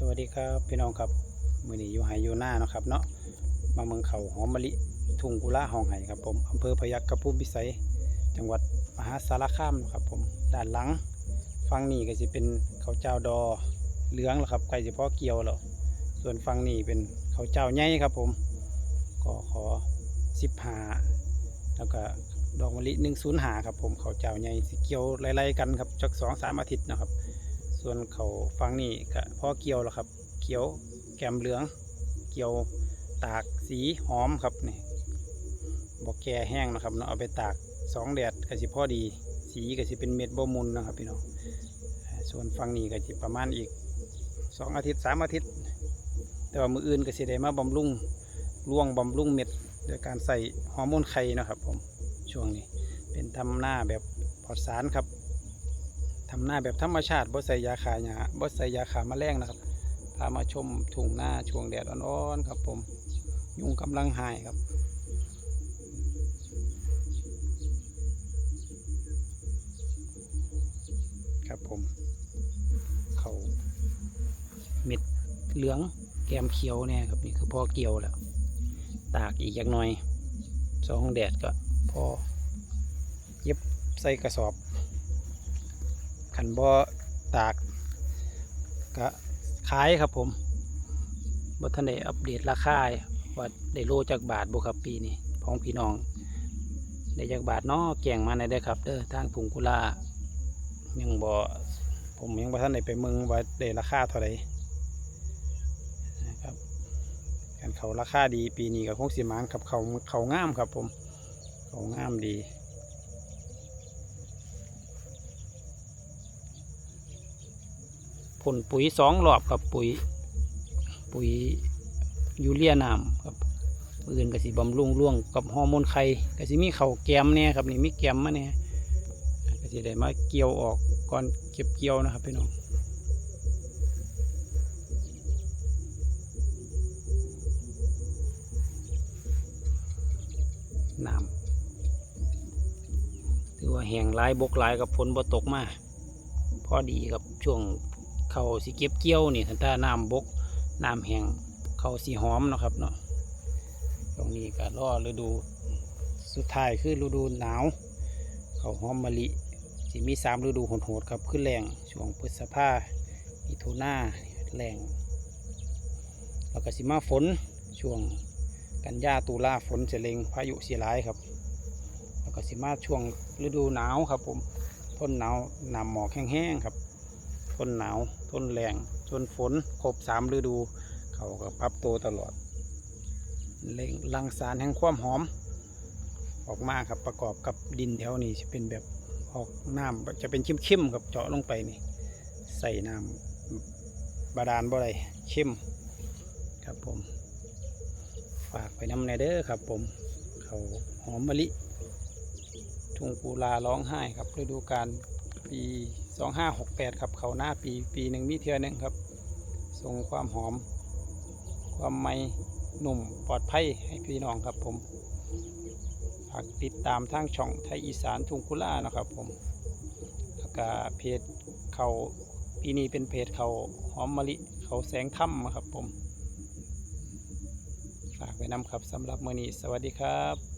สวัสดีครับพี่น้องครับมือนี้อยู่ไฮอยู่หน้านะครับเนาะมาเมืองเขาหอมมะลิทุ่งกุลาห้องไห้ครับผมอำเภอพยัคฆภูมิพิสัย จังหวัดมหาสารคามนะครับผมด้านหลังฝั่งนี้ก็จะเป็นเขาเจ้าดอเหลืองแล้วครับใกล้จะพอเกี่ยวแล้วส่วนฝั่งนี้เป็นเขาเจ้าใหญ่ครับผมก็ขอสิบหาแล้วก็ดอกมะลิหนึ่งศูนย์หาครับผมเขาเจ้าใหญ่สิเกี่ยวไล่ๆกันครับจักสองสามอาทิตย์นะครับ ส่วนเขาฟังนี่ก็พอเกี่ยวแล้วครับ เกี่ยวแกมเหลือง เกี่ยวตากสีหอมครับนี่บอกแก่แห้งนะครับเนาะเอาไปตากสองแดดก็สิพอดี สีก็สิเป็นเม็ดบ่มุนนะครับพี่น้องส่วนฟังนี่ก็สิประมาณอีกสองอาทิตย์สามอาทิตย์ แต่ว่ามืออื่นก็สิได้มาบำรุงร่วงบำรุงเม็ดโดยการใส่ฮอร์โมนไข่นะครับผมช่วงนี้เป็นทำหน้าแบบปลอดสารครับ ทำหน้าแบบธรรมชาติบ่ใส่ยาขาหญ้าบ่ใส่ยาขาแมลงนะครับพามาชมทุ่งหน้าช่วงแดดอ่อนๆครับผม ยุงกำลังหายครับครับผม เขาเม็ดเหลืองแกมเขียวเนี่ยครับนี่คือพ่อเกี่ยวแล้ว ตากอีกอย่างหน่อยสองแดดก็พอ เย็บใส่กระสอบ ขันบ่ตากก็ขายครับผมบ่ทันอัปเดตราคาว่าได้โลจากบาทบ่ครับปีนี้ของพี่น้อง ได้จากบาทเนาะแก่งมาในได้ครับเด้อทางถุงกุลายังบ่ผมยังบ่ทันได้ไปเมืองว่าได้ราคาเท่าไหร่นะครับกันเขาราคาดีปีนี้ก็คงสิมานครับเขาเขางามครับผมเขางามดี ผลปุ๋ยสองรอบกับปุ๋ย ปุ๋ยยูเรียน้ำครับอื่นก็สิบำรุงร่วงกับฮอร์โมนไข่ก็สิมีเข่าแกมเนี่ยครับนี่มีแกมมาเนี่ยก็สิได้มาเกี่ยวออกก่อนเก็บเกี่ยวนะครับพี่น้องน้ำถือว่าแห้งหลายบกหลายกับฝนบ่ตกมาพอดีกับช่วง เขาสิเก็บเกี่ยวนี่ถ้าน้ำบกน้ำแห้งเขาสีหอมนะครับเนาะตรงนี้ก็รอฤดูสุดท้ายคือฤดูหนาว เขาหอมมะลิสิมีสามฤดูโหดๆครับขึ้นแรงช่วงพฤษภามิถุนาแรงแล้วก็สิมาฝนช่วงกันยาตุลาฝนจะเล็งพายุเสียร้ายครับ แล้วก็สิมาช่วงฤดูหนาวครับผมทนหนาวนำหมอกแห้งๆครับ ทนหนาว ทนแรง ทนฝน ครบสามฤดู เขาก็ปรับตัวตลอด เล่งลังสารแห่งความหอม ออกมาครับประกอบกับดินแถวนี้จะเป็นแบบออกน้ำจะเป็นเข้มๆครับเจาะลงไปนี่ ใส่น้ำบาดาลบ่ได้เข้มครับผม ฝากไปน้ำในเด้อครับผม เขาหอมมะลิ ทุ่งกุลาร้องไห้ครับฤดูกาลปี สองห้าหกแปดครับเขาหน้าปีปีหนึ่งมีเทือหนึ่งครับส่งความหอม ความไม่หนุ่มปลอดภัยให้พี่น้องครับผมฝากติดตามทางช่องไทยอีสานทุ่งกุลานะครับผมแล้วก็เพจเขาปีนี้เป็นเพจเขาหอมมะลิเขาแสงถ้ำครับผมฝากไว้นำครับสำหรับมือนี้สวัสดีครับ